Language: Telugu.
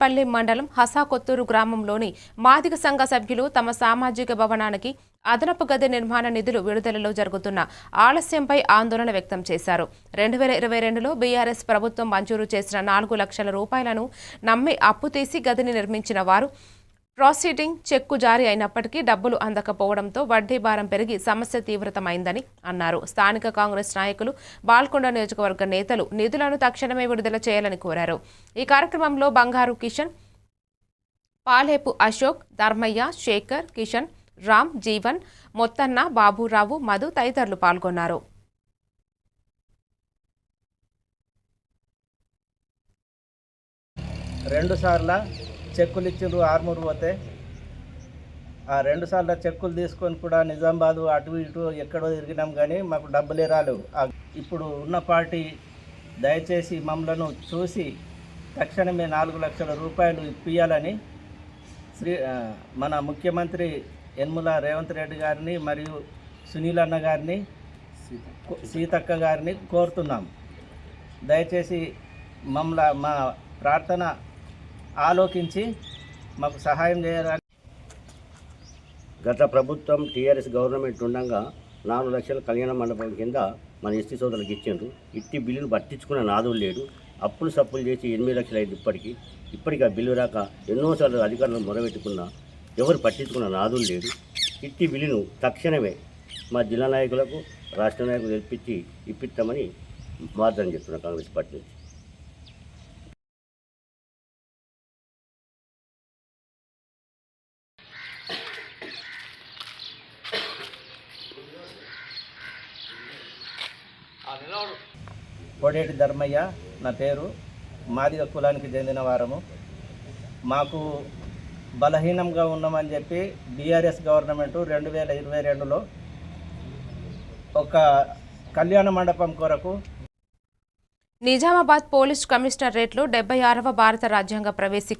పల్లి మండలం హసాకొత్తూరు గ్రామంలోని మాదిక సంఘ సభ్యులు తమ సామాజిక భవనానికి అదనపు గది నిర్మాణ నిధులు విడుదలలో జరుగుతున్న ఆలస్యంపై ఆందోళన వ్యక్తం చేశారు. రెండు వేల ఇరవై రెండులో బీఆర్ఎస్ ప్రభుత్వం మంజూరు చేసిన నాలుగు లక్షల రూపాయలను నమ్మి అప్పు తీసి గదిని నిర్మించిన వారు ప్రాసీడింగ్ చెక్కు జారీ అయినప్పటికీ డబ్బులు అందకపోవడంతో వడ్డీ భారం పెరిగి సమస్య తీవ్రతమైందని అన్నారు. స్థానిక కాంగ్రెస్ నాయకులు బాల్కొండ నియోజకవర్గ నేతలు నిధులను తక్షణమే విడుదల చేయాలని కోరారు. ఈ కార్యక్రమంలో బంగారు కిషన్ పాలేపు అశోక్ ధర్మయ్య శేఖర్ కిషన్ రామ్ జీవన్ మొత్తన్న బాబురావు మధు తదితరులు పాల్గొన్నారు. రెండు సార్ల చెక్కులు ఇచ్చిండ్రు ఆర్మూరు పోతే. ఆ రెండు సార్లు చెక్కులు తీసుకొని కూడా నిజామాబాదు అటు ఇటు ఎక్కడో తిరిగినాం కానీ మాకు డబ్బులే రాలేవు. ఇప్పుడు ఉన్న పార్టీ దయచేసి మమ్మలను చూసి తక్షణమే నాలుగు లక్షల రూపాయలు ఇప్పియాలని శ్రీ మన ముఖ్యమంత్రి యన్ముల రేవంత్ రెడ్డి గారిని మరియు సునీల్ అన్న గారిని సీతక్క గారిని కోరుతున్నాం. దయచేసి మమ్మల మా ప్రార్థన ఆలోకించి మాకు సహాయం చేయాలని గత ప్రభుత్వం టీఆర్ఎస్ గవర్నమెంట్ ఉండగా నాలుగు లక్షల కళ్యాణ మండపం కింద మన ఎస్టీ సోదరులకు ఇచ్చిండ్రు. ఇట్టి బిల్లును పట్టించుకున్న నాదులు లేడు. అప్పులు సప్పులు చేసి ఎనిమిది లక్షలు అయింది ఇప్పటికి. ఇప్పటికి ఆ బిల్లు రాక ఎన్నోసార్లు అధికారులను మొరబెట్టుకున్నా ఎవరు పట్టించుకున్న నాదులు లేడు. ఇట్టి బిల్లును తక్షణమే మా జిల్లా నాయకులకు రాష్ట్ర నాయకులు తెప్పించి ఇప్పిస్తామని వార్తలు చెప్తున్నా కాంగ్రెస్ పార్టీ నుంచి. కోడేటి ధర్మయ్య నా పేరు. మాదిగ కులానికి చెందిన వారము. మాకు బలహీనంగా ఉన్నామని చెప్పి బీఆర్ఎస్ గవర్నమెంట్ రెండు వేల ఇరవై రెండులో ఒక కళ్యాణ మండపం కొరకు నిజామాబాద్ పోలీస్ కమిషనరేట్లో డెబ్బై ఆరవ భారత రాజ్యాంగ ప్రవేశి